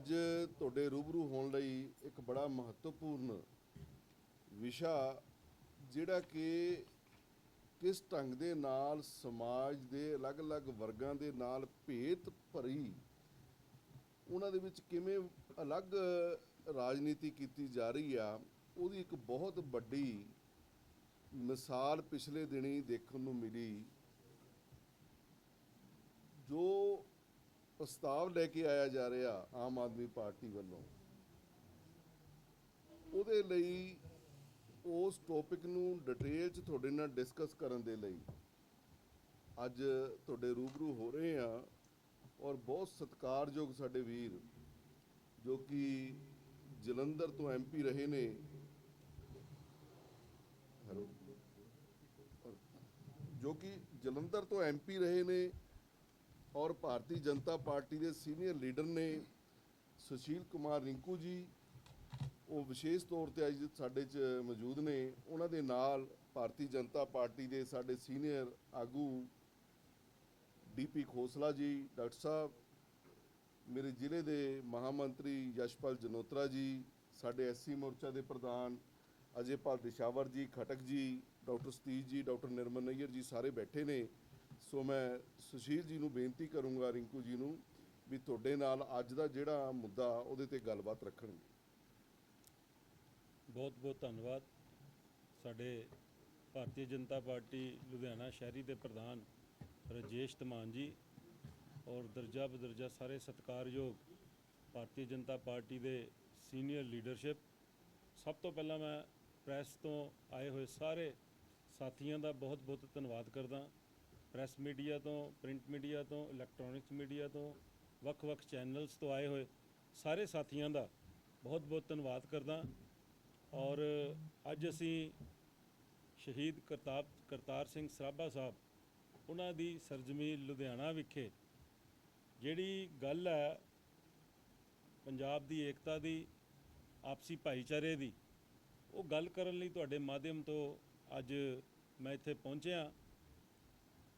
ਅੱਜ ਤੁਹਾਡੇ ਰੂਬਰੂ ਹੋਣ ਲਈ ਇੱਕ ਬੜਾ ਮਹੱਤਵਪੂਰਨ ਵਿਸ਼ਾ ਜਿਹੜਾ ਕਿ ਕਿਸ ਢੰਗ ਦੇ ਨਾਲ ਸਮਾਜ ਦੇ ਅਲੱਗ-ਅਲੱਗ ਵਰਗਾਂ ਦੇ ਨਾਲ ਭੇਤ ਭਰੀ ਉਹਨਾਂ ਦੇ ਵਿੱਚ ਕਿਵੇਂ ਅਲੱਗ ਰਾਜਨੀਤੀ ਕੀਤੀ ਜਾ ਰਹੀ ਆ, ਉਹਦੀ ਇੱਕ ਬਹੁਤ ਵੱਡੀ ਮਿਸਾਲ ਪਿਛਲੇ ਦਿਨੀ ਦੇਖਣ ਨੂੰ ਮਿਲੀ ਜੋ ਪ੍ਰਸਤਾਵ ਲੈ ਕੇ ਆਇਆ ਜਾ ਰਿਹਾ ਆਮ ਆਦਮੀ ਪਾਰਟੀ ਵੱਲੋਂ। ਉਹਦੇ ਲਈ ਉਸ ਟੌਪਿਕ ਨੂੰ ਡਿਟੇਲ ਚ ਤੁਹਾਡੇ ਨਾਲ ਡਿਸਕਸ ਕਰਨ ਦੇ ਲਈ ਅੱਜ ਤੁਹਾਡੇ ਰੂਬਰੂ ਹੋ ਰਹੇ ਆ ਔਰ ਬਹੁਤ ਸਤਿਕਾਰਯੋਗ ਸਾਡੇ ਵੀਰ ਜੋ ਕਿ ਜਲੰਧਰ ਤੋਂ ਐਮਪੀ ਰਹੇ ਨੇ। ਹੈਲੋ ਜੋ ਕਿ ਜਲੰਧਰ ਤੋਂ ਐਮਪੀ ਰਹੇ ਨੇ। ਔਰ ਭਾਰਤੀ ਜਨਤਾ ਪਾਰਟੀ ਦੇ ਸੀਨੀਅਰ ਲੀਡਰ ਨੇ ਸੁਸ਼ੀਲ ਕੁਮਾਰ ਰਿੰਕੂ ਜੀ, ਉਹ ਵਿਸ਼ੇਸ਼ ਤੌਰ ਤੇ ਅੱਜ ਸਾਡੇ ਚ ਮੌਜੂਦ ਨੇ, ਉਹਨਾਂ ਦੇ ਨਾਲ ਭਾਰਤੀ ਜਨਤਾ ਪਾਰਟੀ ਦੇ ਸਾਡੇ ਸੀਨੀਅਰ ਆਗੂ ਡੀਪੀ ਖੋਸਲਾ ਜੀ, ਡਾਕਟਰ ਸਾਹਿਬ, ਮੇਰੇ ਜ਼ਿਲ੍ਹੇ ਦੇ ਮਹਾਮੰਤਰੀ ਯਸ਼ਪਾਲ ਜਨੋਤਰਾ ਜੀ, ਸਾਡੇ ਐਸਸੀ ਮੋਰਚਾ ਦੇ ਪ੍ਰਧਾਨ ਅਜੇਪਾਲ ਦਿਸ਼ਾਵਰ ਜੀ, ਖਟਕ ਜੀ, ਡਾਕਟਰ ਸਤੀਸ਼ ਜੀ, ਡਾਕਟਰ ਨਿਰਮਲ ਨਈਅਰ ਜੀ ਸਾਰੇ ਬੈਠੇ ਨੇ। ਸੋ ਮੈਂ ਸੁਸ਼ੀਲ ਜੀ ਨੂੰ ਬੇਨਤੀ ਕਰੂੰਗਾ, ਰਿੰਕੂ ਜੀ ਨੂੰ, ਵੀ ਤੁਹਾਡੇ ਨਾਲ ਅੱਜ ਦਾ ਜਿਹੜਾ ਮੁੱਦਾ, ਉਹਦੇ ਤੇ ਗੱਲਬਾਤ ਰੱਖਣਗੇ। ਬਹੁਤ ਬਹੁਤ ਧੰਨਵਾਦ। ਸਾਡੇ ਭਾਰਤੀ ਜਨਤਾ ਪਾਰਟੀ ਲੁਧਿਆਣਾ ਸ਼ਹਿਰੀ ਦੇ ਪ੍ਰਧਾਨ ਰਜੇਸ਼ ਧਮਾਨ ਜੀ ਔਰ ਦਰਜਾ ਬਦਰਜਾ ਸਾਰੇ ਸਤਿਕਾਰਯੋਗ ਭਾਰਤੀ ਜਨਤਾ ਪਾਰਟੀ ਦੇ ਸੀਨੀਅਰ ਲੀਡਰਸ਼ਿਪ, ਸਭ ਤੋਂ ਪਹਿਲਾਂ ਮੈਂ ਪ੍ਰੈਸ ਤੋਂ ਆਏ ਹੋਏ ਸਾਰੇ ਸਾਥੀਆਂ ਦਾ ਬਹੁਤ ਬਹੁਤ ਧੰਨਵਾਦ ਕਰਦਾ। ਪ੍ਰੈਸ ਮੀਡੀਆ ਤੋਂ, ਪ੍ਰਿੰਟ ਮੀਡੀਆ ਤੋਂ, ਇਲੈਕਟ੍ਰੋਨਿਕਸ ਮੀਡੀਆ ਤੋਂ, ਵੱਖ-ਵੱਖ ਚੈਨਲਸ ਤੋਂ ਆਏ ਹੋਏ ਸਾਰੇ ਸਾਥੀਆਂ ਦਾ ਬਹੁਤ ਬਹੁਤ ਧੰਨਵਾਦ ਕਰਦਾ। ਔਰ ਅੱਜ ਅਸੀਂ ਸ਼ਹੀਦ ਕਰਤਾਰ ਕਰਤਾਰ ਸਿੰਘ ਸਰਾਭਾ ਸਾਹਿਬ, ਉਹਨਾਂ ਦੀ ਸਰਜਮੀ ਲੁਧਿਆਣਾ ਵਿਖੇ, ਜਿਹੜੀ ਗੱਲ ਹੈ ਪੰਜਾਬ ਦੀ ਏਕਤਾ ਦੀ, ਆਪਸੀ ਭਾਈਚਾਰੇ ਦੀ, ਉਹ ਗੱਲ ਕਰਨ ਲਈ ਤੁਹਾਡੇ ਮਾਧਿਅਮ ਤੋਂ ਅੱਜ ਮੈਂ ਇੱਥੇ ਪਹੁੰਚਿਆ।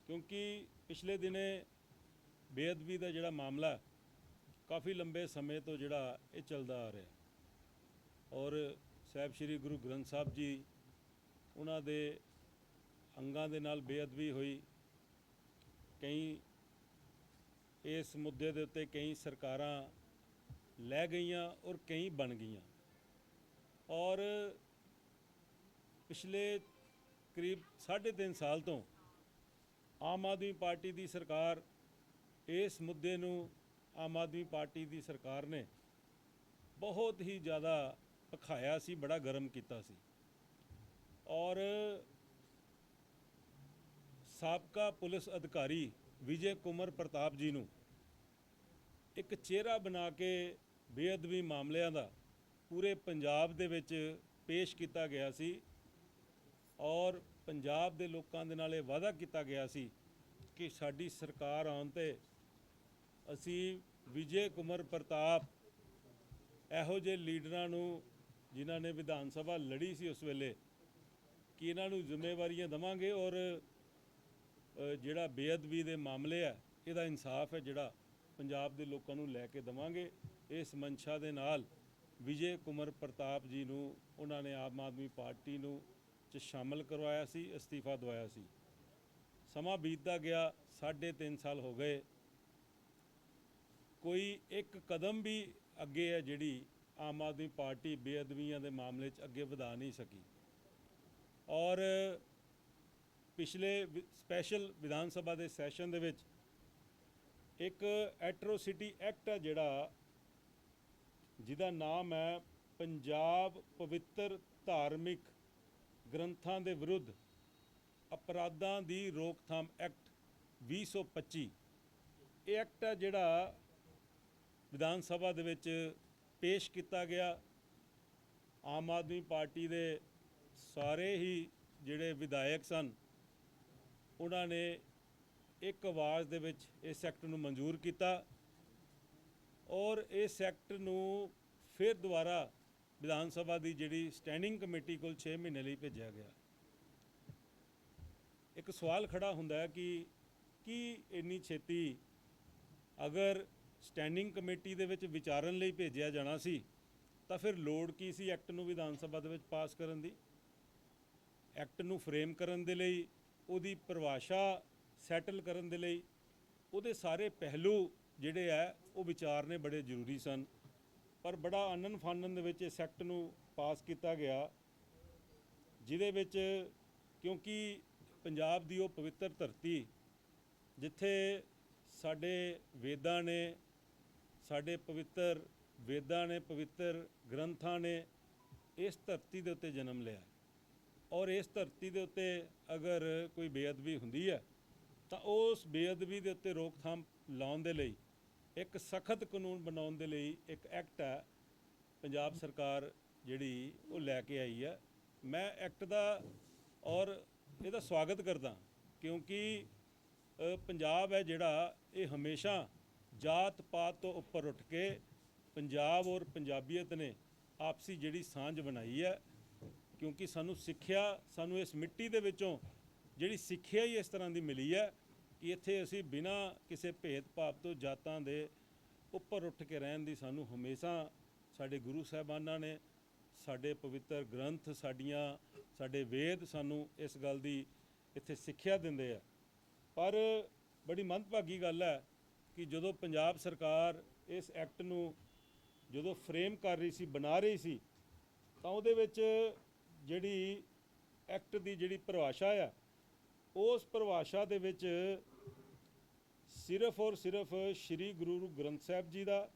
ਕਿਉਂਕਿ ਪਿਛਲੇ ਦਿਨੇ ਬੇਅਦਬੀ ਦਾ ਜਿਹੜਾ ਮਾਮਲਾ ਕਾਫੀ ਲੰਬੇ ਸਮੇਂ ਤੋਂ ਜਿਹੜਾ ਇਹ ਚੱਲਦਾ ਆ ਰਿਹਾ। ਔਰ ਸਾਹਿਬ ਸ੍ਰੀ ਗੁਰੂ ਗ੍ਰੰਥ ਸਾਹਿਬ ਜੀ ਉਹਨਾਂ ਦੇ ਅੰਗਾਂ ਦੇ ਨਾਲ ਬੇਅਦਬੀ ਹੋਈ। ਕਈ ਇਸ ਮੁੱਦੇ ਦੇ ਉੱਤੇ ਕਈ ਸਰਕਾਰਾਂ ਲੈ ਗਈਆਂ ਔਰ ਕਈ ਬਣ ਗਈਆਂ। ਔਰ ਪਿਛਲੇ ਕਰੀਬ 3.5 ਸਾਲ ਤੋਂ ਆਮ ਆਦਮੀ ਪਾਰਟੀ ਦੀ ਸਰਕਾਰ ਇਸ ਮੁੱਦੇ ਨੂੰ ਆਮ ਆਦਮੀ ਪਾਰਟੀ ਦੀ ਸਰਕਾਰ ਨੇ ਬਹੁਤ ਹੀ ਜ਼ਿਆਦਾ ਭਖਾਇਆ ਸੀ, ਬੜਾ ਗਰਮ ਕੀਤਾ ਸੀ। ਔਰ ਸਾਬਕਾ ਪੁਲਿਸ ਅਧਿਕਾਰੀ ਵਿਜੇ ਕੁਮਾਰ ਪ੍ਰਤਾਪ ਜੀ ਨੂੰ ਇੱਕ ਚਿਹਰਾ ਬਣਾ ਕੇ ਬੇਅਦਬੀ ਮਾਮਲਿਆਂ ਦਾ ਪੂਰੇ ਪੰਜਾਬ ਦੇ ਵਿੱਚ ਪੇਸ਼ ਕੀਤਾ ਗਿਆ ਸੀ ਔਰ ਪੰਜਾਬ ਦੇ ਲੋਕਾਂ ਦੇ ਨਾਲ ਇਹ ਵਾਅਦਾ ਕੀਤਾ ਗਿਆ ਸੀ ਕਿ ਸਾਡੀ ਸਰਕਾਰ ਆਉਣ ਤੇ ਅਸੀਂ ਵਿਜੇ ਕੁਮਾਰ ਪ੍ਰਤਾਪ ਇਹੋ ਜਿਹੇ ਲੀਡਰਾਂ ਨੂੰ ਜਿਨ੍ਹਾਂ ਨੇ ਵਿਧਾਨ ਸਭਾ ਲੜੀ ਸੀ ਉਸ ਵੇਲੇ, ਕਿ ਇਹਨਾਂ ਨੂੰ ਜ਼ਿੰਮੇਵਾਰੀਆਂ ਦਵਾਂਗੇ ਔਰ ਜਿਹੜਾ ਬੇਅਦਬੀ ਦੇ ਮਾਮਲੇ ਆ, ਇਹਦਾ ਇਨਸਾਫ ਹੈ ਜਿਹੜਾ ਪੰਜਾਬ ਦੇ ਲੋਕਾਂ ਨੂੰ ਲੈ ਕੇ ਦਵਾਂਗੇ। ਇਸ ਮਨਸ਼ਾ ਦੇ ਨਾਲ ਵਿਜੇ ਕੁਮਾਰ ਪ੍ਰਤਾਪ ਜੀ ਨੂੰ, ਉਹਨਾਂ ਨੇ ਆਮ ਆਦਮੀ ਪਾਰਟੀ ਨੂੰ ਚ ਸ਼ਾਮਲ ਕਰਵਾਇਆ ਸੀ, ਅਸਤੀਫਾ ਦਵਾਇਆ ਸੀ। ਸਮਾਂ ਬੀਤਦਾ ਗਿਆ 3.5 ਸਾਲ ਹੋ ਗਏ। ਕੋਈ ਇੱਕ ਕਦਮ ਵੀ ਅੱਗੇ ਹੈ ਜਿਹੜੀ ਆਮ ਆਦਮੀ ਪਾਰਟੀ ਬੇਅਦਬੀਆਂ ਦੇ ਮਾਮਲੇ 'ਚ ਅੱਗੇ ਵਧਾ ਨਹੀਂ ਸਕੀ। ਔਰ ਪਿਛਲੇ ਵਿ- ਸਪੈਸ਼ਲ ਵਿਧਾਨ ਸਭਾ ਦੇ ਸੈਸ਼ਨ ਦੇ ਵਿੱਚ ਇੱਕ ਐਟਰੋਸਿਟੀ ਐਕਟ ਹੈ ਜਿਹੜਾ, ਜਿਹਦਾ ਨਾਮ ਹੈ ਪੰਜਾਬ ਪਵਿੱਤਰ ਧਾਰਮਿਕ ਗ੍ਰੰਥਾਂ ਦੇ ਵਿਰੁੱਧ ਅਪਰਾਧਾਂ ਦੀ ਰੋਕਥਾਮ ਐਕਟ 2025 ਇਹ ਐਕਟ ਹੈ ਜਿਹੜਾ ਵਿਧਾਨ ਸਭਾ ਦੇ ਵਿੱਚ ਪੇਸ਼ ਕੀਤਾ ਗਿਆ। ਆਮ ਆਦਮੀ ਪਾਰਟੀ ਦੇ ਸਾਰੇ ਹੀ ਜਿਹੜੇ ਵਿਧਾਇਕ ਸਨ, ਉਹਨਾਂ ਨੇ ਇੱਕ ਆਵਾਜ਼ ਦੇ ਵਿੱਚ ਇਸ ਐਕਟ ਨੂੰ ਮਨਜ਼ੂਰ ਕੀਤਾ ਔਰ ਇਸ ਐਕਟ ਨੂੰ ਫਿਰ ਦੁਬਾਰਾ ਵਿਧਾਨ ਸਭਾ ਦੀ ਜਿਹੜੀ ਸਟੈਂਡਿੰਗ ਕਮੇਟੀ ਕੋਲ 6 ਮਹੀਨੇ ਲਈ ਭੇਜਿਆ ਗਿਆ। ਇੱਕ ਸਵਾਲ ਖੜਾ ਹੁੰਦਾ ਹੈ ਕਿ ਕੀ ਇੰਨੀ ਛੇਤੀ ਅਗਰ ਸਟੈਂਡਿੰਗ ਕਮੇਟੀ ਦੇ ਵਿੱਚ ਵਿਚਾਰਨ ਲਈ ਭੇਜਿਆ ਜਾਣਾ ਸੀ, ਤਾਂ ਫਿਰ ਲੋੜ ਕੀ ਸੀ ਐਕਟ ਨੂੰ ਵਿਧਾਨ ਸਭਾ ਦੇ ਵਿੱਚ ਪਾਸ ਕਰਨ ਦੀ? ਐਕਟ ਨੂੰ ਫਰੇਮ ਕਰਨ ਦੇ ਲਈ, ਉਹਦੀ ਪਰਿਭਾਸ਼ਾ ਸੈਟਲ ਕਰਨ ਦੇ ਲਈ, ਉਹਦੇ ਸਾਰੇ ਪਹਿਲੂ ਜਿਹੜੇ ਆ ਉਹ ਵਿਚਾਰਨੇ ਬੜੇ ਜ਼ਰੂਰੀ ਸਨ। ਪਰ ਬੜਾ ਆਨੰਦ ਫਾਨਨ ਦੇ ਵਿੱਚ ਇਸ ਐਕਟ ਨੂੰ ਪਾਸ ਕੀਤਾ ਗਿਆ, ਜਿਹਦੇ ਵਿੱਚ ਕਿਉਂਕਿ ਪੰਜਾਬ ਦੀ ਉਹ ਪਵਿੱਤਰ ਧਰਤੀ, ਜਿੱਥੇ ਸਾਡੇ ਵੇਦਾਂ ਨੇ, ਸਾਡੇ ਪਵਿੱਤਰ ਵੇਦਾਂ ਨੇ, ਪਵਿੱਤਰ ਗ੍ਰੰਥਾਂ ਨੇ ਇਸ ਧਰਤੀ ਦੇ ਉੱਤੇ ਜਨਮ ਲਿਆ। ਔਰ ਇਸ ਧਰਤੀ ਦੇ ਉੱਤੇ ਅਗਰ ਕੋਈ ਬੇਅਦਬੀ ਹੁੰਦੀ ਹੈ, ਤਾਂ ਉਸ ਬੇਅਦਬੀ ਦੇ ਉੱਤੇ ਰੋਕਥਾਮ ਲਾਉਣ ਦੇ ਲਈ ਇੱਕ ਸਖਤ ਕਾਨੂੰਨ ਬਣਾਉਣ ਦੇ ਲਈ ਇੱਕ ਐਕਟ ਹੈ ਪੰਜਾਬ ਸਰਕਾਰ ਜਿਹੜੀ ਉਹ ਲੈ ਕੇ ਆਈ ਹੈ ਮੈਂ ਐਕਟ ਦਾ ਔਰ ਇਹਦਾ ਸਵਾਗਤ ਕਰਦਾ ਕਿਉਂਕਿ ਪੰਜਾਬ ਹੈ ਜਿਹੜਾ, ਇਹ ਹਮੇਸ਼ਾ ਜਾਤ ਪਾਤ ਤੋਂ ਉੱਪਰ ਉੱਠ ਕੇ ਪੰਜਾਬ ਔਰ ਪੰਜਾਬੀਅਤ ਨੇ ਆਪਸੀ ਜਿਹੜੀ ਸਾਂਝ ਬਣਾਈ ਹੈ ਕਿਉਂਕਿ ਸਾਨੂੰ ਸਿੱਖਿਆ, ਸਾਨੂੰ ਇਸ ਮਿੱਟੀ ਦੇ ਵਿੱਚੋਂ ਜਿਹੜੀ ਸਿੱਖਿਆ ਹੀ ਇਸ ਤਰ੍ਹਾਂ ਦੀ ਮਿਲੀ ਹੈ ਇੱਥੇ ਅਸੀਂ ਬਿਨਾਂ ਕਿਸੇ ਭੇਦਭਾਵ ਤੋਂ ਜਾਤਾਂ ਦੇ ਉੱਪਰ ਉੱਠ ਕੇ ਰਹਿਣ ਦੀ ਸਾਨੂੰ ਹਮੇਸ਼ਾ ਸਾਡੇ ਗੁਰੂ ਸਾਹਿਬਾਨਾਂ ਨੇ, ਸਾਡੇ ਪਵਿੱਤਰ ਗ੍ਰੰਥ ਸਾਡੀਆਂ, ਸਾਡੇ ਵੇਦ ਸਾਨੂੰ ਇਸ ਗੱਲ ਦੀ ਇੱਥੇ ਸਿੱਖਿਆ ਦਿੰਦੇ ਆ। ਪਰ ਬੜੀ ਮੰਦਭਾਗੀ ਗੱਲ ਹੈ ਕਿ ਜਦੋਂ ਪੰਜਾਬ ਸਰਕਾਰ ਇਸ ਐਕਟ ਨੂੰ ਜਦੋਂ ਫਰੇਮ ਕਰ ਰਹੀ ਸੀ, ਬਣਾ ਰਹੀ ਸੀ, ਤਾਂ ਉਹਦੇ ਵਿੱਚ ਜਿਹੜੀ ਐਕਟ ਦੀ ਜਿਹੜੀ ਪਰਿਭਾਸ਼ਾ ਆ ਉਸ ਪਰਿਭਾਸ਼ਾ ਦੇ ਵਿੱਚ ਸਿਰਫ ਔਰ ਸਿਰਫ ਸ੍ਰੀ ਗੁਰੂ ਗ੍ਰੰਥ ਸਾਹਿਬ ਜੀ ਦਾ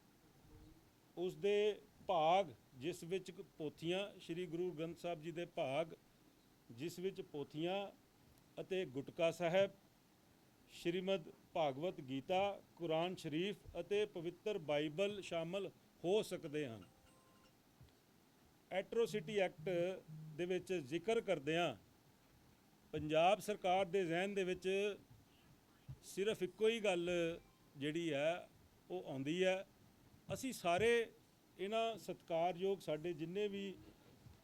ਉਸ ਦੇ ਭਾਗ, ਜਿਸ ਵਿੱਚ ਪੋਥੀਆਂ, ਸ੍ਰੀ ਗੁਰੂ ਗ੍ਰੰਥ ਸਾਹਿਬ ਜੀ ਦੇ ਭਾਗ, ਜਿਸ ਵਿੱਚ ਪੋਥੀਆਂ ਅਤੇ ਗੁਟਕਾ ਸਾਹਿਬ, ਸ਼੍ਰੀਮਦ ਭਾਗਵਤ ਗੀਤਾ, ਕੁਰਾਨ ਸ਼ਰੀਫ ਅਤੇ ਪਵਿੱਤਰ ਬਾਈਬਲ ਸ਼ਾਮਲ ਹੋ ਸਕਦੇ ਹਨ। ਐਟਰੋਸਿਟੀ ਐਕਟ ਦੇ ਵਿੱਚ ਜ਼ਿਕਰ ਕਰਦਿਆਂ ਪੰਜਾਬ ਸਰਕਾਰ ਦੇ ਜ਼ਿਹਨ ਦੇ ਵਿੱਚ ਸਿਰਫ ਇੱਕੋ ਹੀ ਗੱਲ ਜਿਹੜੀ ਹੈ, ਉਹ ਆਉਂਦੀ ਹੈ। ਅਸੀਂ ਸਾਰੇ ਇਹਨਾਂ ਸਤਿਕਾਰਯੋਗ ਸਾਡੇ ਜਿੰਨੇ ਵੀ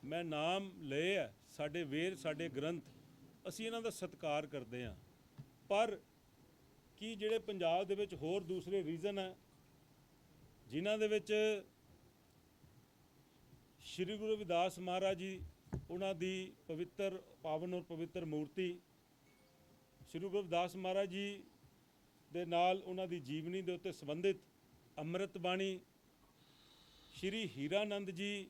ਮੈਂ ਨਾਮ ਲਏ ਆ ਸਾਡੇ ਵੇਰ ਸਾਡੇ ਗ੍ਰੰਥ, ਅਸੀਂ ਇਹਨਾਂ ਦਾ ਸਤਿਕਾਰ ਕਰਦੇ ਹਾਂ। ਪਰ ਕੀ ਜਿਹੜੇ ਪੰਜਾਬ ਦੇ ਵਿੱਚ ਹੋਰ ਦੂਸਰੇ ਰੀਜ਼ਨ ਹੈ, ਜਿਨ੍ਹਾਂ ਦੇ ਵਿੱਚ ਸ਼੍ਰੀ ਗੁਰੂ ਰਵਿਦਾਸ ਮਹਾਰਾਜ ਜੀ ਉਹਨਾਂ ਦੀ ਪਵਿੱਤਰ ਪਾਵਨ ਔਰ ਪਵਿੱਤਰ ਮੂਰਤੀ ਸ਼੍ਰੀ ਗੁਰੂ ਰਵਿਦਾਸ ਮਹਾਰਾਜ ਜੀ ਦੇ ਨਾਲ ਉਹਨਾਂ ਦੀ ਜੀਵਨੀ ਦੇ ਉੱਤੇ ਸੰਬੰਧਿਤ ਅੰਮ੍ਰਿਤ ਬਾਣੀ ਸ਼੍ਰੀ ਹੀਰਾਨੰਦ ਜੀ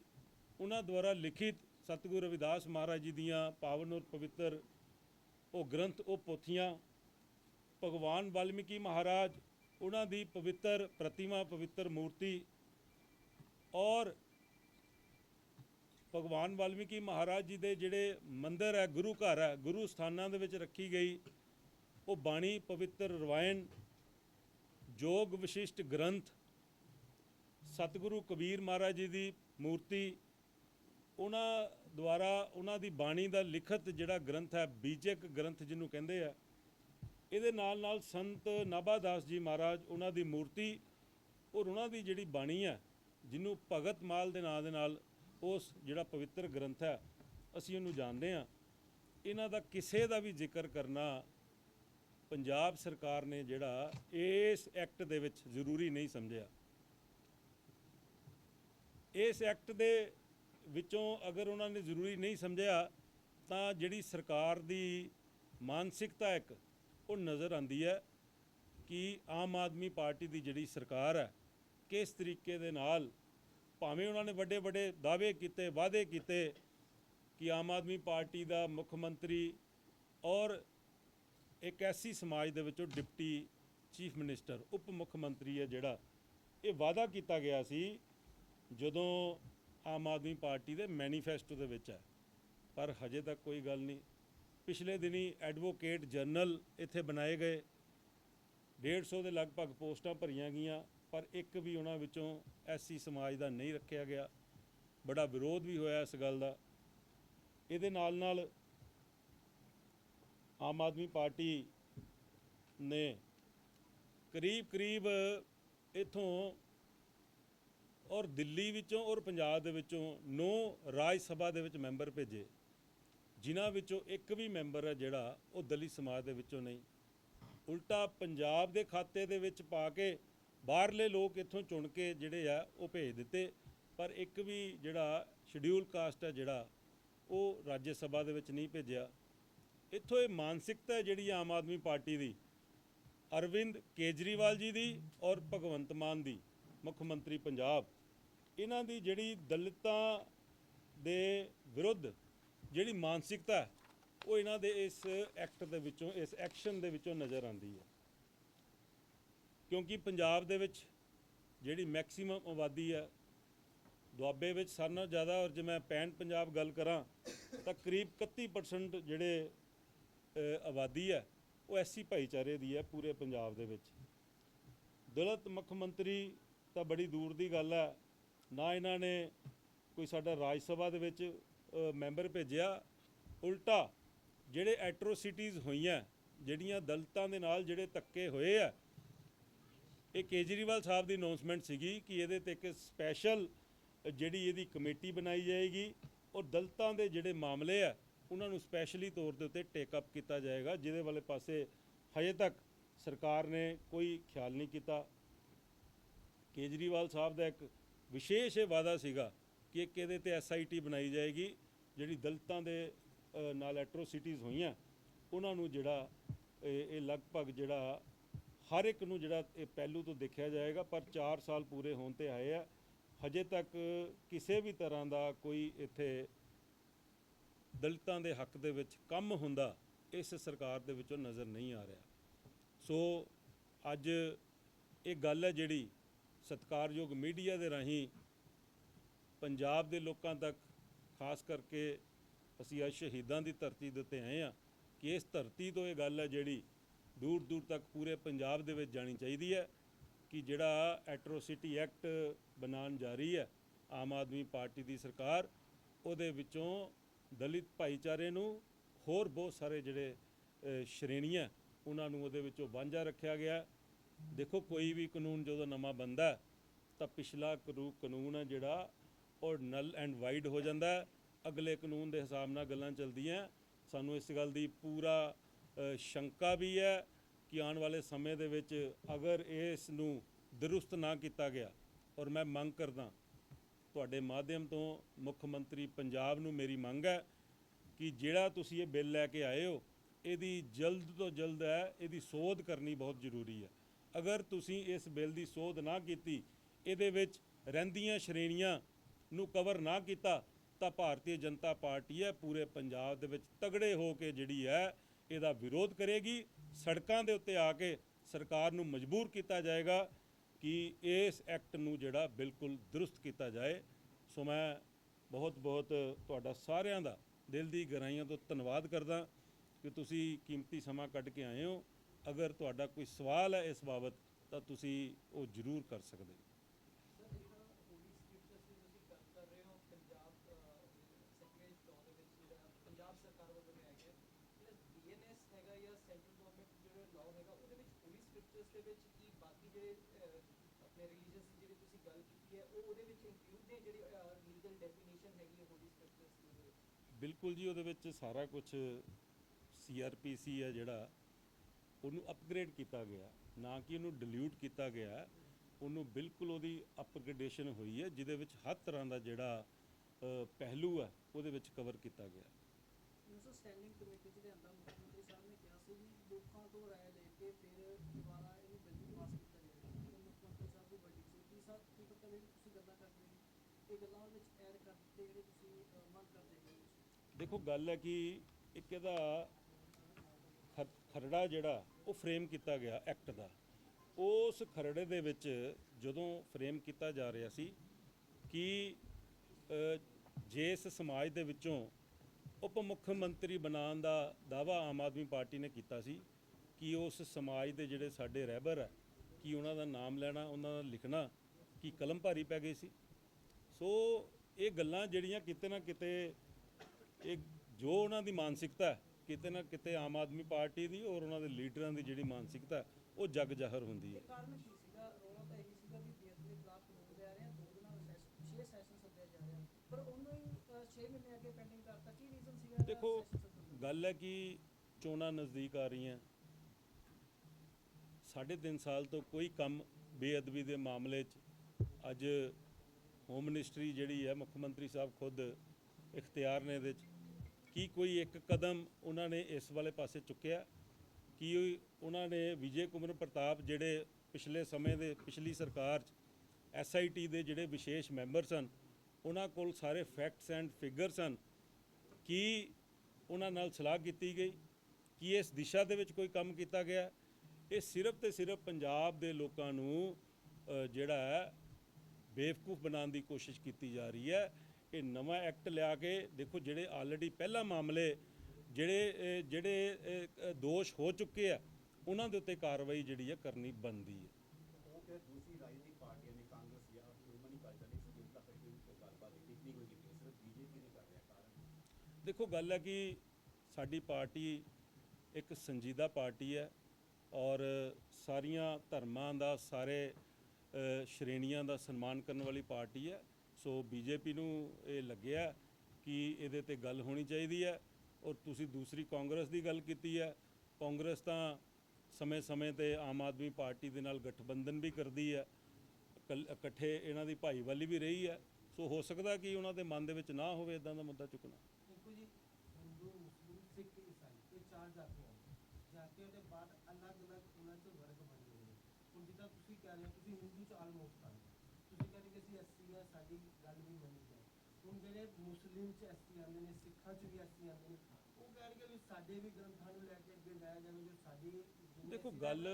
ਉਹਨਾਂ ਦੁਆਰਾ ਲਿਖਿਤ ਸਤਿਗੁਰੂ ਰਵਿਦਾਸ ਮਹਾਰਾਜ ਜੀ ਦੀਆਂ ਪਾਵਨ ਔਰ ਪਵਿੱਤਰ ਉਹ ਗ੍ਰੰਥ, ਉਹ ਪੋਥੀਆਂ, ਭਗਵਾਨ ਵਾਲਮੀਕੀ ਮਹਾਰਾਜ, ਉਹਨਾਂ ਦੀ ਪਵਿੱਤਰ ਪ੍ਰਤਿਮਾ, ਪਵਿੱਤਰ ਮੂਰਤੀ ਔਰ ਭਗਵਾਨ ਵਾਲਮੀਕੀ ਮਹਾਰਾਜ ਜੀ ਦੇ ਜਿਹੜੇ ਮੰਦਿਰ ਹੈ, ਗੁਰੂ ਘਰ ਹੈ, ਗੁਰੂ ਸਥਾਨਾਂ ਦੇ ਵਿੱਚ ਰੱਖੀ ਗਈ, ਉਹ ਬਾਣੀ ਪਵਿੱਤਰ ਰਵਾਇਣ, ਜੋਗ ਵਿਸ਼ਿਸ਼ਟ ਗ੍ਰੰਥ, ਸਤਿਗੁਰੂ ਕਬੀਰ ਮਹਾਰਾਜ ਜੀ ਦੀ ਮੂਰਤੀ, ਉਹਨਾਂ ਦੁਆਰਾ ਉਹਨਾਂ ਦੀ ਬਾਣੀ ਦਾ ਲਿਖਤ ਜਿਹੜਾ ਗ੍ਰੰਥ ਹੈ, ਬੀਜਕ ਗ੍ਰੰਥ ਜਿਹਨੂੰ ਕਹਿੰਦੇ ਆ, ਇਹਦੇ ਨਾਲ ਨਾਲ ਸੰਤ ਨਾਭਾ ਦਾਸ ਜੀ ਮਹਾਰਾਜ ਉਹਨਾਂ ਦੀ ਮੂਰਤੀ, ਔਰ ਉਹਨਾਂ ਦੀ ਜਿਹੜੀ ਬਾਣੀ ਹੈ, ਜਿਹਨੂੰ ਭਗਤ ਮਾਲ ਦੇ ਨਾਂ ਦੇ ਨਾਲ ਉਸ ਜਿਹੜਾ ਪਵਿੱਤਰ ਗ੍ਰੰਥ ਹੈ, ਅਸੀਂ ਉਹਨੂੰ ਜਾਣਦੇ ਹਾਂ। ਇਹਨਾਂ ਦਾ ਕਿਸੇ ਦਾ ਵੀ ਜ਼ਿਕਰ ਕਰਨਾ ਪੰਜਾਬ ਸਰਕਾਰ ਨੇ ਜਿਹੜਾ ਇਸ ਐਕਟ ਦੇ ਵਿੱਚ ਜ਼ਰੂਰੀ ਨਹੀਂ ਸਮਝਿਆ। ਇਸ ਐਕਟ ਦੇ ਵਿੱਚੋਂ ਅਗਰ ਉਹਨਾਂ ਨੇ ਜ਼ਰੂਰੀ ਨਹੀਂ ਸਮਝਿਆ, ਤਾਂ ਜਿਹੜੀ ਸਰਕਾਰ ਦੀ ਮਾਨਸਿਕਤਾ ਇੱਕ, ਉਹ ਨਜ਼ਰ ਆਂਦੀ ਹੈ ਕਿ ਆਮ ਆਦਮੀ ਪਾਰਟੀ ਦੀ ਜਿਹੜੀ ਸਰਕਾਰ ਹੈ, ਕਿਸ ਤਰੀਕੇ ਦੇ ਨਾਲ ਭਾਵੇਂ ਉਹਨਾਂ ਨੇ ਵੱਡੇ ਵੱਡੇ ਦਾਅਵੇ ਕੀਤੇ, ਵਾਅਦੇ ਕੀਤੇ ਕਿ ਆਮ ਆਦਮੀ ਪਾਰਟੀ ਦਾ ਮੁੱਖ ਮੰਤਰੀ ਔਰ ਇੱਕ ਐਸੀ ਸਮਾਜ ਦੇ ਵਿੱਚੋਂ ਡਿਪਟੀ ਚੀਫ ਮਿਨਿਸਟਰ, ਉਪ ਮੁੱਖ ਮੰਤਰੀ ਹੈ ਜਿਹੜਾ, ਇਹ ਵਾਅਦਾ ਕੀਤਾ ਗਿਆ ਸੀ ਜਦੋਂ ਆਮ ਆਦਮੀ ਪਾਰਟੀ ਦੇ ਮੈਨੀਫੈਸਟੋ ਦੇ ਵਿੱਚ ਹੈ। ਪਰ ਹਜੇ ਤੱਕ ਕੋਈ ਗੱਲ ਨਹੀਂ। ਪਿਛਲੇ ਦਿਨੀ ਐਡਵੋਕੇਟ ਜਨਰਲ ਇੱਥੇ ਬਣਾਏ ਗਏ। 150 ਦੇ ਲਗਭਗ ਪੋਸਟਾਂ ਭਰੀਆਂ ਗਈਆਂ। ਪਰ ਇੱਕ ਵੀ ਉਹਨਾਂ ਵਿੱਚੋਂ ਐਸੀ ਸਮਾਜ ਦਾ ਨਹੀਂ ਰੱਖਿਆ ਗਿਆ। ਬੜਾ ਵਿਰੋਧ ਵੀ ਹੋਇਆ ਇਸ ਗੱਲ ਦਾ। ਇਹਦੇ ਨਾਲ ਨਾਲ ਆਮ ਆਦਮੀ ਪਾਰਟੀ ਨੇ ਕਰੀਬ ਕਰੀਬ ਇਥੋਂ ਔਰ ਦਿੱਲੀ ਵਿੱਚੋਂ ਔਰ ਪੰਜਾਬ ਦੇ ਵਿੱਚੋਂ ਨੌ ਰਾਜ ਸਭਾ ਦੇ ਵਿੱਚ ਮੈਂਬਰ ਭੇਜੇ। ਜਿਨ੍ਹਾਂ ਵਿੱਚੋਂ ਇੱਕ ਵੀ ਮੈਂਬਰ ਹੈ ਜਿਹੜਾ ਉਹ ਦਲਿਤ ਸਮਾਜ ਦੇ ਵਿੱਚੋਂ ਨਹੀਂ। ਉਲਟਾ ਪੰਜਾਬ ਦੇ ਖਾਤੇ ਦੇ ਵਿੱਚ ਪਾ ਕੇ ਬਾਹਰਲੇ ਲੋਕ ਇੱਥੋਂ ਚੁਣ ਕੇ ਜਿਹੜੇ ਆ, ਉਹ ਭੇਜ ਦਿੱਤੇ। ਪਰ ਇੱਕ ਵੀ ਜਿਹੜਾ ਸ਼ਡਿਊਲ ਕਾਸਟ ਹੈ ਜਿਹੜਾ, ਉਹ ਰਾਜ ਸਭਾ ਦੇ ਵਿੱਚ ਨਹੀਂ ਭੇਜਿਆ। ਇੱਥੋਂ ਇਹ ਮਾਨਸਿਕਤਾ ਜਿਹੜੀ ਆਮ ਆਦਮੀ ਪਾਰਟੀ ਦੀ, ਅਰਵਿੰਦ ਕੇਜਰੀਵਾਲ ਜੀ ਦੀ ਔਰ ਭਗਵੰਤ ਮਾਨ ਦੀ, ਮੁੱਖ ਮੰਤਰੀ ਪੰਜਾਬ, ਇਹਨਾਂ ਦੀ ਜਿਹੜੀ ਦਲਿਤਾਂ ਦੇ ਵਿਰੁੱਧ ਜਿਹੜੀ ਮਾਨਸਿਕਤਾ, ਉਹ ਇਹਨਾਂ ਦੇ ਇਸ ਐਕਟ ਦੇ ਵਿੱਚੋਂ, ਇਸ ਐਕਸ਼ਨ ਦੇ ਵਿੱਚੋਂ ਨਜ਼ਰ ਆਉਂਦੀ ਹੈ। ਕਿਉਂਕਿ ਪੰਜਾਬ ਦੇ ਵਿੱਚ ਜਿਹੜੀ ਮੈਕਸਿਮਮ ਆਬਾਦੀ ਹੈ, ਦੁਆਬੇ ਵਿੱਚ ਸਾਰਿਆਂ ਨਾਲੋਂ ਜ਼ਿਆਦਾ ਔਰ ਜੇ ਮੈਂ ਪੈਨ ਪੰਜਾਬ ਗੱਲ ਕਰਾਂ, ਤਾਂ ਕਰੀਬ 31% ਜਿਹੜੇ ਆਬਾਦੀ ਹੈ, ਉਹ ਐਸੀ ਭਾਈਚਾਰੇ ਦੀ ਹੈ ਪੂਰੇ ਪੰਜਾਬ ਦੇ ਵਿੱਚ। ਦਲਤ ਮੁੱਖ ਮੰਤਰੀ ਤਾਂ ਬੜੀ ਦੂਰ ਦੀ ਗੱਲ ਹੈ, ਨਾ ਇਹਨਾਂ ਨੇ ਕੋਈ ਸਾਡਾ ਰਾਜ ਸਭਾ ਦੇ ਵਿੱਚ ਮੈਂਬਰ ਭੇਜਿਆ। ਉਲਟਾ, ਜਿਹੜੇ ਐਟਰੋਸਿਟੀਜ਼ ਹੋਈਆਂ, ਜਿਹੜੀਆਂ ਦਲਤਾਂ ਦੇ ਨਾਲ ਜਿਹੜੇ ਧੱਕੇ ਹੋਏ ਆ ਇਹ ਕੇਜਰੀਵਾਲ ਸਾਹਿਬ ਦੀ ਅਨਾਉਂਸਮੈਂਟ ਸੀਗੀ ਕਿ ਇਹਦੇ ਤੇ ਇੱਕ ਸਪੈਸ਼ਲ ਜਿਹੜੀ ਇਹਦੀ ਕਮੇਟੀ ਬਣਾਈ ਜਾਏਗੀ। ਔਰ ਦਲਤਾਂ ਦੇ ਜਿਹੜੇ ਮਾਮਲੇ ਆ, ਉਹਨਾਂ ਨੂੰ ਸਪੈਸ਼ਲੀ ਤੌਰ ਦੇ ਉੱਤੇ ਟੇਕ ਅਪ ਕੀਤਾ ਜਾਏਗਾ, ਜਿਹਦੇ ਵਾਲੇ ਪਾਸੇ ਹਜੇ ਤੱਕ ਸਰਕਾਰ ਨੇ ਕੋਈ ਖਿਆਲ ਨਹੀਂ ਕੀਤਾ। ਕੇਜਰੀਵਾਲ ਸਾਹਿਬ ਦਾ ਇੱਕ ਵਿਸ਼ੇਸ਼ ਇਹ ਵਾਅਦਾ ਸੀਗਾ ਕਿ ਇੱਕ ਇਹਦੇ ਤੇ ਐਸਆਈਟੀ ਬਣਾਈ ਜਾਏਗੀ, ਜਿਹੜੀ ਦਲਤਾਂ ਦੇ ਨਾਲ ਐਟਰੋਸਿਟੀਜ਼ ਹੋਈਆਂ, ਉਹਨਾਂ ਨੂੰ ਜਿਹੜਾ ਇਹ ਲਗਭਗ ਜਿਹੜਾ ਹਰ ਇੱਕ ਨੂੰ ਜਿਹੜਾ ਇਹ ਪਹਿਲੂ ਤੋਂ ਦੇਖਿਆ ਜਾਏਗਾ, ਪਰ 4 ਸਾਲ ਪੂਰੇ ਹੋਣ ਤੇ ਆਏ ਆ। ਹਜੇ ਤੱਕ ਕਿਸੇ ਵੀ ਤਰ੍ਹਾਂ ਦਾ ਕੋਈ ਇੱਥੇ ਦਲਿਤਾਂ ਦੇ ਹੱਕ ਦੇ ਵਿੱਚ ਕੰਮ ਹੁੰਦਾ, ਇਸ ਸਰਕਾਰ ਦੇ ਵਿੱਚੋਂ ਨਜ਼ਰ ਨਹੀਂ ਆ ਰਿਹਾ। ਸੋ ਅੱਜ ਇਹ ਗੱਲ ਹੈ ਜਿਹੜੀ ਸਤਿਕਾਰਯੋਗ ਮੀਡੀਆ ਦੇ ਰਾਹੀਂ ਪੰਜਾਬ ਦੇ ਲੋਕਾਂ ਤੱਕ, ਖਾਸ ਕਰਕੇ ਅਸੀਂ ਅੱਜ ਸ਼ਹੀਦਾਂ ਦੀ ਧਰਤੀ ਦੇ ਉੱਤੇ ਆਏ ਆ ਕਿ ਇਸ ਧਰਤੀ ਤੋਂ ਇਹ ਗੱਲ ਹੈ ਜਿਹੜੀ ਦੂਰ ਦੂਰ ਤੱਕ ਪੂਰੇ ਪੰਜਾਬ ਦੇ ਵਿੱਚ ਜਾਣੀ ਚਾਹੀਦੀ ਹੈ ਕਿ ਜਿਹੜਾ ਐਟਰੋਸਿਟੀ ਐਕਟ ਬਣਾਉਣ ਜਾ ਰਹੀ ਹੈ ਆਮ ਆਦਮੀ ਪਾਰਟੀ ਦੀ ਸਰਕਾਰ ਉਹਦੇ ਵਿੱਚੋਂ ਦਲਿਤ ਭਾਈਚਾਰੇ ਨੂੰ ਹੋਰ ਬਹੁਤ ਸਾਰੇ ਜਿਹੜੇ ਅ, ਸ਼੍ਰੇਣੀਆਂ ਉਹਨਾਂ ਨੂੰ ਉਹਦੇ ਵਿੱਚੋਂ ਵਾਂਝਾ ਰੱਖਿਆ ਗਿਆ। ਦੇਖੋ ਕੋਈ ਵੀ ਕਾਨੂੰਨ ਜਦੋਂ ਨਵਾਂ ਬਣਦਾ ਤਾਂ ਪਿਛਲਾ ਕਰੂ ਕਾਨੂੰਨ ਹੈ ਜਿਹੜਾ ਉਹ ਨਲ ਐਂਡ ਵਾਈਡ ਹੋ ਜਾਂਦਾ ਅਗਲੇ ਕਾਨੂੰਨ ਦੇ ਹਿਸਾਬ ਨਾਲ ਗੱਲਾਂ ਚੱਲਦੀਆਂ। ਸਾਨੂੰ ਇਸ ਗੱਲ ਦੀ ਪੂਰਾ ਸ਼ੰਕਾ ਵੀ ਹੈ ਕਿ ਆਉਣ ਵਾਲੇ ਸਮੇਂ ਦੇ ਵਿੱਚ ਅਗਰ ਇਸ ਨੂੰ ਦਰੁਸਤ ਨਾ ਕੀਤਾ ਗਿਆ, ਔਰ ਮੈਂ ਮੰਗ ਕਰਦਾ ਤੁਹਾਡੇ ਮਾਧਿਅਮ ਤੋਂ ਮੁੱਖ ਮੰਤਰੀ ਪੰਜਾਬ ਨੂੰ ਮੇਰੀ ਮੰਗ ਹੈ ਕਿ ਜਿਹੜਾ ਤੁਸੀਂ ਇਹ ਬਿੱਲ ਲੈ ਕੇ ਆਏ ਹੋ, ਇਹਦੀ ਜਲਦ ਤੋਂ ਜਲਦ ਹੈ, ਇਹਦੀ ਸੋਧ ਕਰਨੀ ਬਹੁਤ ਜ਼ਰੂਰੀ ਹੈ। ਅਗਰ ਤੁਸੀਂ ਇਸ ਬਿੱਲ ਦੀ ਸੋਧ ਨਾ ਕੀਤੀ, ਇਹਦੇ ਵਿੱਚ ਰਹਿੰਦੀਆਂ ਸ਼੍ਰੇਣੀਆਂ ਨੂੰ ਕਵਰ ਨਾ ਕੀਤਾ, ਤਾਂ ਭਾਰਤੀ ਜਨਤਾ ਪਾਰਟੀ ਹੈ, ਪੂਰੇ ਪੰਜਾਬ ਦੇ ਵਿੱਚ ਤਗੜੇ ਹੋ ਕੇ ਜਿਹੜੀ ਹੈ ਇਹਦਾ ਵਿਰੋਧ ਕਰੇਗੀ। ਸੜਕਾਂ ਦੇ ਉੱਤੇ ਆ ਕੇ ਸਰਕਾਰ ਨੂੰ ਮਜਬੂਰ ਕੀਤਾ ਜਾਏਗਾ ਕਿ ਇਸ ਐਕਟ ਨੂੰ ਜਿਹੜਾ ਬਿਲਕੁਲ ਦਰੁਸਤ ਕੀਤਾ ਜਾਏ। ਸੋ ਮੈਂ ਬਹੁਤ ਬਹੁਤ ਤੁਹਾਡਾ ਸਾਰਿਆਂ ਦਾ ਦਿਲ ਦੀ ਗਹਿਰਾਈਆਂ ਤੋਂ ਧੰਨਵਾਦ ਕਰਦਾ ਕਿ ਤੁਸੀਂ ਕੀਮਤੀ ਸਮਾਂ ਕੱਢ ਕੇ ਆਏ ਹੋ। ਅਗਰ ਤੁਹਾਡਾ ਕੋਈ ਸਵਾਲ ਹੈ ਇਸ ਬਾਬਤ, ਤਾਂ ਤੁਸੀਂ ਉਹ ਜ਼ਰੂਰ ਕਰ ਸਕਦੇ ਹੋ। ਪੰਜਾਬ ਸਰਕਾਰ ਵੱਲੋਂ ਲਿਆ ਗਿਆ ਜਿਹੜਾ ਡੀਐਨਐਸ ਹੈਗਾ ਜਾਂ ਸੈਂਟਰਲ ਗਵਰਨਮੈਂਟ ਜਿਹੜਾ ਲਾਅ ਹੈਗਾ ਉਹਦੇ ਵਿੱਚ ਹੋਲੀ ਸਕ੍ਰਿਪਚਰਸ ਦੇ ਵਿੱਚ ਕੀ ਬਾਕੀ ਜਿਹੜੇ ਅਹ, ਆਪਣੇ ਰਿਲੀਜੀਅਸ ਦੀ ਜਿਹੜੀ ਤੁਸੀਂ ਗੱਲ ਕੀਤੀ ਹੈ ਉਹ ਉਹਦੇ ਵਿੱਚ ਇੰਕਲੂਡ ਨੇ ਜਿਹੜੀ ਲੀਗਲ ਡੈਫੀਨੇਸ਼ਨ ਹੈਗੀ ਹੈ ਹੋਲੀ ਸਕ੍ਰਿਪਚਰਸ ਦੀ ਉਹਦੇ ਵਿੱਚ? ਬਿਲਕੁਲ ਜੀ ਉਹਦੇ ਵਿੱਚ ਸਾਰਾ ਕੁਝ ਸੀਆਰਪੀਸੀ ਹੈ ਜਿਹੜਾ ਉਹਨੂੰ ਅਪਗ੍ਰੇਡ ਕੀਤਾ ਗਿਆ। ਨਾ ਕਿ ਉਹਨੂੰ ਡਿਲੂਟ ਕੀਤਾ ਗਿਆ। ਉਹਨੂੰ ਬਿਲਕੁਲ ਉਹਦੀ ਅਪਗ੍ਰੇਡੇਸ਼ਨ ਹੋਈ ਹੈ ਜਿਹਦੇ ਵਿੱਚ ਹਰ ਤਰ੍ਹਾਂ ਦਾ ਜਿਹੜਾ ਪਹਿਲੂ ਹੈ ਉਹਦੇ ਵਿੱਚ ਕਵਰ ਕੀਤਾ ਗਿਆ। ਉਸ ਸਟੈਂਡਿੰਗ ਕਮੇਟੀ ਚ ਲਿਆਂਦਾ ਮੁੱਖ ਲੋਕਾਂ ਤੋਂ ਰਾਏ ਲੈ ਕੇ ਫਿਰ ਦੁਬਾਰਾ ਇਹਨੂੰ ਬਿੱਲ ਨੂੰ ਪਾਸ ਕੀਤਾ ਜਾਏਗਾ ਮੁੱਖ ਮੰਤਰੀ ਸਾਹਿਬ ਦੀ ਵੱਡੀ ਸੀ। ਸਾਹਿਬ, ਕੀ ਪਤਾ ਵੀ ਤੁਸੀਂ ਗੱਲਾਂ ਕਰਦੇ ਹੋ। ਇਹ ਗੱਲਾਂ ਵਿੱਚ ਐਡ ਕਰ ਦਿੱਤੇ ਜਿਹੜੇ ਤੁਸੀਂ ਮੰਗ ਕਰਦੇ ਹੋ। ਦੇਖੋ, ਗੱਲ ਹੈ ਕਿ ਇੱਕ ਇਹਦਾ ਖਰੜਾ ਜਿਹੜਾ, ਉਹ ਫਰੇਮ ਕੀਤਾ ਗਿਆ ਐਕਟ ਦਾ। ਉਸ ਖਰੜੇ ਦੇ ਵਿੱਚ ਜਦੋਂ ਫਰੇਮ ਕੀਤਾ ਜਾ ਰਿਹਾ ਸੀ ਕਿ ਜੇ ਇਸ ਸਮਾਜ ਦੇ ਵਿੱਚੋਂ ਉਪ ਮੁੱਖ ਮੰਤਰੀ ਬਣਾਉਣ ਦਾ ਦਾਵਾ ਆਮ ਆਦਮੀ ਪਾਰਟੀ ਨੇ ਕੀਤਾ ਸੀ ਕਿ ਉਸ ਸਮਾਜ ਦੇ ਜਿਹੜੇ ਸਾਡੇ ਰਹਿਬਰ ਹੈ ਕਿ ਉਹਨਾਂ ਦਾ ਨਾਮ ਲੈਣਾ, ਉਹਨਾਂ ਦਾ ਲਿਖਣਾ, ਕੀ ਕਲਮ ਭਾਰੀ ਪੈ ਗਈ ਸੀ। ਸੋ ਇਹ ਗੱਲਾਂ ਜਿਹੜੀਆਂ ਕਿਤੇ ਨਾ ਕਿਤੇ ਇਹ ਜੋ ਉਹਨਾਂ ਦੀ ਮਾਨਸਿਕਤਾ ਕਿਤੇ ਨਾ ਕਿਤੇ ਆਮ ਆਦਮੀ ਪਾਰਟੀ ਦੀ ਔਰ ਉਹਨਾਂ ਦੇ ਲੀਡਰਾਂ ਦੀ ਜਿਹੜੀ ਮਾਨਸਿਕਤਾ ਉਹ ਜਗ ਜ਼ਾਹਰ ਹੁੰਦੀ ਹੈ। ਪਰ ਉਹਨੂੰ ਹੀ 6 ਮਹੀਨੇ ਅੱਗੇ ਪੈਂਡਿੰਗ ਕਰਤਾ ਕੀ ਰੀਜ਼ਨ ਸੀਗਾ ਇਹਦਾ ਦੇਖੋ, ਗੱਲ ਹੈ ਕਿ ਚੋਣਾਂ ਨਜ਼ਦੀਕ ਆ ਰਹੀਆਂ। ਸਾਢੇ ਤਿੰਨ ਸਾਲ ਤੋਂ ਕੋਈ ਕੰਮ ਬੇਅਦਬੀ ਦੇ ਮਾਮਲੇ 'ਚ ਅੱਜ ਹੋਮ ਮਿਨਿਸਟਰੀ ਜਿਹੜੀ ਹੈ, ਮੁੱਖ ਮੰਤਰੀ ਸਾਹਿਬ ਖੁਦ ਇਖਤਿਆਰ ਨੇ ਇਹਦੇ 'ਚ, ਕੀ ਕੋਈ ਇੱਕ ਕਦਮ ਉਹਨਾਂ ਨੇ ਇਸ ਵਾਲੇ ਪਾਸੇ ਚੁੱਕਿਆ? ਕੀ ਉਹਨਾਂ ਨੇ ਵਿਜੇ ਕੁਮਰ ਪ੍ਰਤਾਪ ਜਿਹੜੇ ਪਿਛਲੇ ਸਮੇਂ ਦੇ, ਪਿਛਲੀ ਸਰਕਾਰ 'ਚ ਐਸਆਈਟੀ ਦੇ ਜਿਹੜੇ ਵਿਸ਼ੇਸ਼ ਮੈਂਬਰ ਸਨ, ਉਹਨਾਂ ਕੋਲ ਸਾਰੇ ਫੈਕਟਸ ਐਂਡ ਫਿਗਰ ਸਨ। ਕੀ ਉਹਨਾਂ ਨਾਲ ਸਲਾਹ ਕੀਤੀ ਗਈ? ਕੀ ਇਸ ਦਿਸ਼ਾ ਦੇ ਵਿੱਚ ਕੋਈ ਕੰਮ ਕੀਤਾ ਗਿਆ? ਇਹ ਸਿਰਫ ਤੇ ਸਿਰਫ ਪੰਜਾਬ ਦੇ ਲੋਕਾਂ ਨੂੰ ਜਿਹੜਾ ਬੇਵਕੂਫ ਬਣਾਉਣ ਦੀ ਕੋਸ਼ਿਸ਼ ਕੀਤੀ ਜਾ ਰਹੀ ਹੈ। ਇਹ ਨਵਾਂ ਐਕਟ ਲਿਆ ਕੇ ਦੇਖੋ ਜਿਹੜੇ ਆਲਰੇਡੀ ਪਹਿਲਾ ਮਾਮਲੇ, ਜਿਹੜੇ ਜਿਹੜੇ ਦੋਸ਼ ਹੋ ਚੁੱਕੇ ਆ, ਉਹਨਾਂ ਦੇ ਉੱਤੇ ਕਾਰਵਾਈ ਜਿਹੜੀ ਹੈ ਕਰਨੀ ਬਣਦੀ ਹੈ। ਦੂਸਰੀ ਰਾਜਨੀਤਿਕ ਪਾਰਟੀਆਂ ਨੇ ਕਾਂਗਰਸ ਜਾਂ ਸ਼੍ਰੋਮਣੀ ਅਕਾਲੀ ਦਲ ਨੇ ਇਸ ਤੱਕ ਕੋਈ ਗੱਲਬਾਤ ਨਹੀਂ ਕੀਤੀ, ਸਿਰਫ ਬੀਜੇਪੀ ਨੇ ਕਰ ਦੇਖੋ, ਗੱਲ ਹੈ ਕਿ ਸਾਡੀ ਪਾਰਟੀ ਇੱਕ ਸੰਜੀਦਾ ਪਾਰਟੀ ਹੈ ਔਰ ਸਾਰੀਆਂ ਧਰਮਾਂ ਦਾ, ਸਾਰੇ ਸ਼੍ਰੇਣੀਆਂ ਦਾ ਸਨਮਾਨ ਕਰਨ ਵਾਲੀ ਪਾਰਟੀ ਹੈ। ਸੋ ਬੀਜੇਪੀ ਨੂੰ ਇਹ ਲੱਗਿਆ ਕਿ ਇਹਦੇ ਤੇ ਗੱਲ ਹੋਣੀ ਚਾਹੀਦੀ ਹੈ ਔਰ ਤੁਸੀਂ ਦੂਸਰੀ ਕਾਂਗਰਸ ਦੀ ਗੱਲ ਕੀਤੀ ਹੈ। ਕਾਂਗਰਸ ਤਾਂ ਸਮੇਂ-ਸਮੇਂ ਤੇ ਆਮ ਆਦਮੀ ਪਾਰਟੀ ਦੇ ਨਾਲ ਗਠਬੰਧਨ ਵੀ ਕਰਦੀ ਹੈ। ਇਕੱਲ- ਇਕੱਠੇ ਇਹਨਾਂ ਦੀ ਭਾਈਵਾਲੀ ਵੀ ਰਹੀ ਹੈ। ਸੋ ਹੋ ਸਕਦਾ ਕਿ ਉਹਨਾਂ ਦੇ ਮਨ ਦੇ ਵਿੱਚ ਨਾ ਹੋਵੇ ਇਦਾਂ ਦਾ ਮੁੱਦਾ ਚੁੱਕਣਾ ਦੇਖੋ ਜੀ ਹਿੰਦੂ ਮੁਸਲਿਮ ਸਿੱਖ ਈਸਾਈ ਇਹ ਚਾਰ ਜਾਤੀਆਂ ਹਨ ਜਾਤੀਆਂ ਦੇ ਬਾਅਦ ਅਲੱਗ-ਅਲੱਗ ਉਹਨਾਂ 'ਚ ਵਰਗ ਬਣੇ ਹੋਏ ਨੇ। ਹੁਣ ਜਿੱਦਾਂ ਤੁਸੀਂ ਕਹਿ ਰਹੇ ਹੋ ਤੁਸੀਂ ਹਿੰਦੂ 'ਚ ਆਲਮੋਸਟ ਆ ਤੁਸੀਂ ਕਹਿੰਦੇ ਕਿ ਅਸੀਂ ਐਸਸੀ ਆ ਸਾਡੀ ਗੱਲ ਵੀ ਮੰਨੀ ਜਾਏ। ਹੁਣ ਜਿਹੜੇ ਮੁਸਲਿਮ 'ਚ ਐਸਸੀ ਆਉਂਦੇ ਨੇ ਸਿੱਖਾਂ 'ਚ ਵੀ ਐਸਸੀ ਆਉਂਦੇ ਨੇ ਉਹ ਕਹਿਣਗੇ ਵੀ ਸਾਡੇ ਵੀ ਗ੍ਰੰਥਾਂ ਨੂੰ ਲੈ ਕੇ ਅੱਗੇ ਜਾਇਆ ਜਾਵੇ ਜੋ ਸਾਡੀ ਜਿੰਨੇ ਦੇਖੋ ਗੱਲ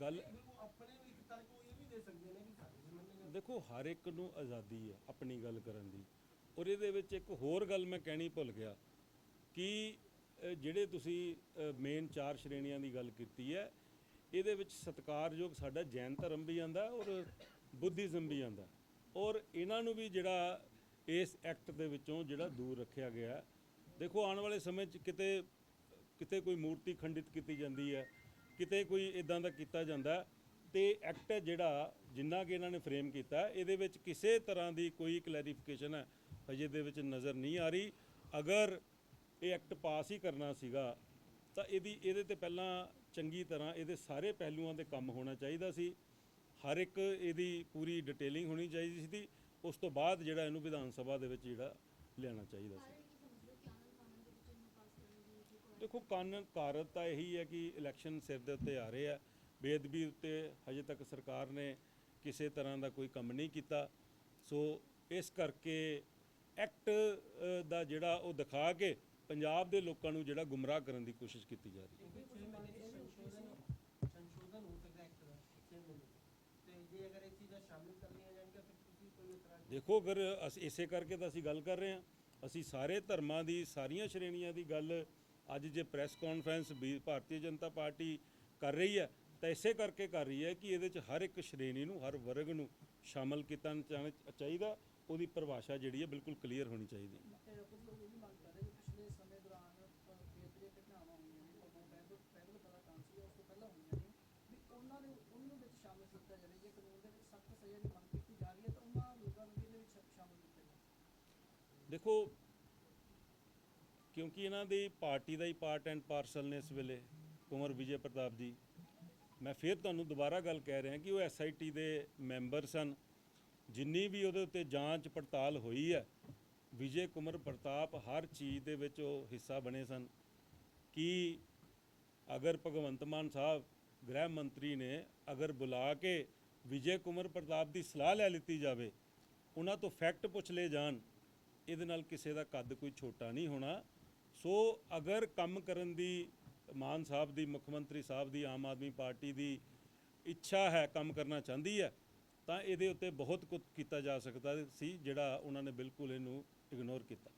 ਗੱਲ ਨਹੀਂ, ਉਹ ਆਪਣੇ ਵੀ ਇੱਕ ਤਰ੍ਹਾਂ ਉਹ ਇਹ ਵੀ ਦੇ ਸਕਦੇ ਨੇ ਕਿ ਸਾਡੇ ਵੀ ਮੰਨੇ ਜਾਣ। ਦੇਖੋ ਹਰ ਇੱਕ ਨੂੰ ਆਜ਼ਾਦੀ ਹੈ ਆਪਣੀ ਗੱਲ ਕਰਨ ਦੀ। ਔਰ ਇਹਦੇ ਵਿੱਚ ਇੱਕ ਹੋਰ ਗੱਲ ਮੈਂ ਕਹਿਣੀ ਭੁੱਲ ਗਿਆ ਕਿ ਜਿਹੜੇ ਤੁਸੀਂ ਮੇਨ ਚਾਰ ਸ਼੍ਰੇਣੀਆਂ ਦੀ ਗੱਲ ਕੀਤੀ ਹੈ ਇਹਦੇ ਵਿੱਚ ਸਤਿਕਾਰਯੋਗ ਸਾਡਾ ਜੈਨ ਧਰਮ ਵੀ ਆਂਦਾ ਔਰ ਬੁੱਧੀਜ਼ਮ ਵੀ ਆਂਦਾ। ਔਰ ਇਹਨਾਂ ਨੂੰ ਵੀ ਜਿਹੜਾ ਇਸ ਐਕਟ ਦੇ ਵਿੱਚੋਂ ਜਿਹੜਾ ਦੂਰ ਰੱਖਿਆ ਗਿਆ ਦੇਖੋ ਆਉਣ ਵਾਲੇ ਸਮੇਂ 'ਚ ਕਿਤੇ ਕਿਤੇ ਕੋਈ ਮੂਰਤੀ ਖੰਡਿਤ ਕੀਤੀ ਜਾਂਦੀ ਹੈ ਕਿਤੇ ਕੋਈ ਇਦਾਂ ਦਾ ਕੀਤਾ ਜਾਂਦਾ ਹੈ, ਤੇ ਐਕਟ ਜਿਹੜਾ ਜਿੰਨਾ ਕਿ ਇਹਨਾਂ ਨੇ ਫਰੇਮ ਕੀਤਾ ਇਹਦੇ ਵਿੱਚ ਕਿਸੇ ਤਰ੍ਹਾਂ ਦੀ ਕੋਈ ਕਲੈਰੀਫਿਕੇਸ਼ਨ ਹੈ ਅਜੇ ਦੇ ਵਿੱਚ ਨਜ਼ਰ ਨਹੀਂ ਆ ਰਹੀ। ਅਗਰ ਇਹ ਐਕਟ ਪਾਸ ਹੀ ਕਰਨਾ ਸੀਗਾ, ਤਾਂ ਇਹਦੀ, ਇਹਦੇ ਤੇ ਪਹਿਲਾਂ ਚੰਗੀ ਤਰ੍ਹਾਂ ਇਹਦੇ ਸਾਰੇ ਪਹਿਲੂਆਂ ਤੇ ਕੰਮ ਹੋਣਾ ਚਾਹੀਦਾ ਸੀ। ਹਰ ਇੱਕ ਇਹਦੀ ਪੂਰੀ ਡਿਟੇਲਿੰਗ ਹੋਣੀ ਚਾਹੀਦੀ ਸੀ ਉਸ ਤੋਂ ਬਾਅਦ ਜਿਹੜਾ ਇਹਨੂੰ ਵਿਧਾਨ ਸਭਾ ਦੇ ਵਿੱਚ ਜਿਹੜਾ ਲਿਆਉਣਾ ਚਾਹੀਦਾ ਸੀ। ਦੇਖੋ ਕਾਨੂੰਨ ਕਾਰਜ ਤਾਂ ਇਹੀ ਹੈ ਕਿ ਇਲੈਕਸ਼ਨ ਸਿਰ ਦੇ ਉੱਤੇ ਆ ਰਹੇ ਆ। ਬੇਅਦਬੀ ਉੱਤੇ ਹਜੇ ਤੱਕ ਸਰਕਾਰ ਨੇ ਕਿਸੇ ਤਰ੍ਹਾਂ ਦਾ ਕੋਈ ਕੰਮ ਨਹੀਂ ਕੀਤਾ। ਸੋ ਇਸ ਕਰਕੇ ਐਕਟ ਦਾ ਜਿਹੜਾ ਉਹ ਦਿਖਾ ਕੇ ਪੰਜਾਬ ਦੇ ਲੋਕਾਂ ਨੂੰ ਜਿਹੜਾ ਗੁੰਮਰਾਹ ਕਰਨ ਦੀ ਕੋਸ਼ਿਸ਼ ਕੀਤੀ ਜਾ ਰਹੀ ਹੈ। ਦੇਖੋ ਅਗਰ ਅਸੀਂ ਇਸੇ ਕਰਕੇ ਤਾਂ ਅਸੀਂ ਗੱਲ ਕਰ ਰਹੇ ਹਾਂ। ਅਸੀਂ ਸਾਰੇ ਧਰਮਾਂ ਦੀ ਸਾਰੀਆਂ ਸ਼੍ਰੇਣੀਆਂ ਦੀ ਗੱਲ ਅੱਜ ਜੇ ਪ੍ਰੈਸ ਕਾਨਫਰੰਸ ਵੀ ਭਾਰਤੀ ਜਨਤਾ ਪਾਰਟੀ ਕਰ ਰਹੀ ਹੈ ਤਾਂ ਇਸੇ ਕਰਕੇ ਕਰ ਰਹੀ ਹੈ ਕਿ ਇਹਦੇ 'ਚ ਹਰ ਇੱਕ ਸ਼੍ਰੇਣੀ ਨੂੰ ਹਰ ਵਰਗ ਨੂੰ ਸ਼ਾਮਲ ਕੀਤਾ ਚਾਹੀਦਾ। ਉਹਦੀ ਪਰਿਭਾਸ਼ਾ ਜਿਹੜੀ ਹੈ ਬਿਲਕੁਲ ਕਲੀਅਰ ਹੋਣੀ ਚਾਹੀਦੀ ਹੈ ਤੇ ਕੁਝ ਲੋਕ ਇਹ ਵੀ ਮੰਗ ਕਰ ਰਹੇ ਕਿ ਪਿਛਲੇ ਸਮੇਂ ਦੌਰਾਨ ਬੇਦਰੀਆਂ ਘਟਨਾਵਾਂ ਹੋਈਆਂ ਨੇ ਉਹ ਪਹਿਲ ਪਹਿਲ ਪਤਾ ਕਾਂਸੀ ਉਸ ਤੋਂ ਪਹਿਲਾਂ ਹੋਈਆਂ ਨੇ ਵੀ ਉਹਨਾਂ ਦੇ ਉਹਨੂੰ ਵਿੱਚ ਸ਼ਾਮਿਲ ਕੀਤਾ ਜਾਵੇ ਜੇ ਕਾਨੂੰਨ ਦੇ ਵਿੱਚ ਸਖਤ ਸਜ਼ਾ ਦੀ ਮੰਗ ਕੀਤੀ ਜਾ ਰਹੀ ਹੈ ਤਾਂ ਉਹਨਾਂ ਲੋਕਾਂ ਨੂੰ ਵੀ ਇਹਦੇ ਵਿੱਚ ਸ਼ਾਮਿਲ ਕੀਤਾ ਜਾਵੇ ਦੇਖੋ, ਕਿਉਂਕਿ ਇਹਨਾਂ ਦੀ ਪਾਰਟੀ ਦਾ ਹੀ ਪਾਰਟ ਐਂਡ ਪਾਰਸਲ ਨੇ ਇਸ ਵੇਲੇ, ਕੁੰਵਰ ਵਿਜੇ ਪ੍ਰਤਾਪ ਜੀ। ਮੈਂ ਫਿਰ ਤੁਹਾਨੂੰ ਦੁਬਾਰਾ ਗੱਲ ਕਹਿ ਰਿਹਾ ਕਿ ਉਹ ਐਸਆਈਟੀ ਦੇ ਮੈਂਬਰ ਸਨ। ਜਿੰਨੀ ਵੀ ਉਹਦੇ ਉੱਤੇ ਜਾਂਚ ਪੜਤਾਲ ਹੋਈ ਹੈ, ਵਿਜੇ ਕੁਮਰ ਪ੍ਰਤਾਪ ਹਰ ਚੀਜ਼ ਦੇ ਵਿੱਚ ਉਹ ਹਿੱਸਾ ਬਣੇ ਸਨ। ਕਿ ਅਗਰ ਭਗਵੰਤ ਮਾਨ ਸਾਹਿਬ, ਗ੍ਰਹਿ ਮੰਤਰੀ ਨੇ ਅਗਰ ਬੁਲਾ ਕੇ ਵਿਜੇ ਕੁਮਰ ਪ੍ਰਤਾਪ ਦੀ ਸਲਾਹ ਲੈ ਲਿੱਤੀ ਜਾਵੇ, ਉਹਨਾਂ ਤੋਂ ਫੈਕਟ ਪੁੱਛ ਲਏ ਜਾਣ ਇਹਦੇ ਨਾਲ ਕਿਸੇ ਦਾ ਕੱਦ ਕੋਈ ਛੋਟਾ ਨਹੀਂ ਹੋਣਾ। ਸੋ ਅਗਰ ਕੰਮ ਕਰਨ ਦੀ ਮਾਨ ਸਾਹਿਬ ਦੀ, ਮੁੱਖ ਮੰਤਰੀ ਸਾਹਿਬ ਦੀ, ਆਮ ਆਦਮੀ ਪਾਰਟੀ ਦੀ ਇੱਛਾ ਹੈ, ਕੰਮ ਕਰਨਾ ਚਾਹੁੰਦੀ ਹੈ, ਤਾਂ ਇਹਦੇ ਉੱਤੇ ਬਹੁਤ ਕੁਝ ਕੀਤਾ ਜਾ ਸਕਦਾ ਸੀ, ਜਿਹੜਾ ਉਹਨਾਂ ਨੇ ਬਿਲਕੁਲ ਇਹਨੂੰ ਇਗਨੋਰ ਕੀਤਾ।